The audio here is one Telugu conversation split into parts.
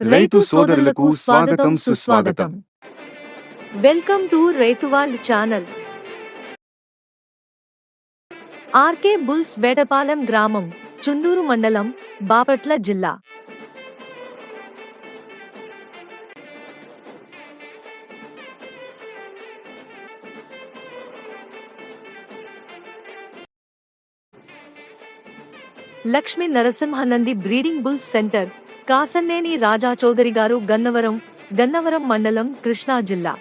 రైతు సోదరులకు స్వాగతం సుస్వాగతం. వెల్కమ్ టు రైతు world channel. R K bulls Vetapalem గ్రామం చుండూరు మండలం బాపట్ల జిల్లా. Lakshmi Narasimhanandi breeding bulls centre Kasanneni Raja Chowdary గారు గన్నవరం గన్నవరం మండలం కృష్ణా జిల్లా.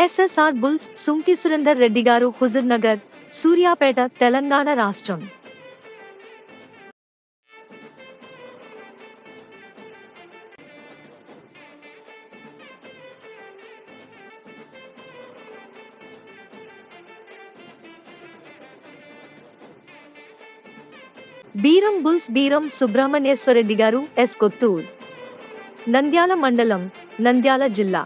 S S R bulls Sunki Surender Reddy గారు హుజూర్ నగర్ సూర్యాపేట తెలంగాణ రాష్ట్రం. బీరం బుల్స్ బీరం సుబ్రహ్మణ్యేశ్వరరెడ్డి గారు ఎస్ కొత్తూర్. నంద్యాల మండలం నంద్యాల జిల్లా.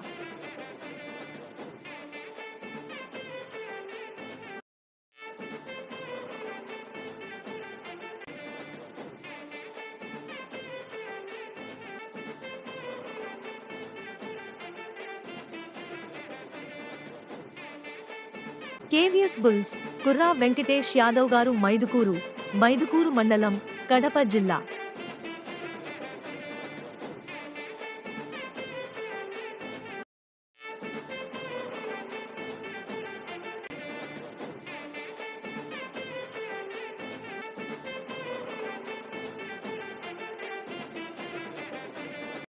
K V S bulls Kurra Venkatesh Yadav గారు మైదుకూరు మైదుకూరు మండలం కడప జిల్లా.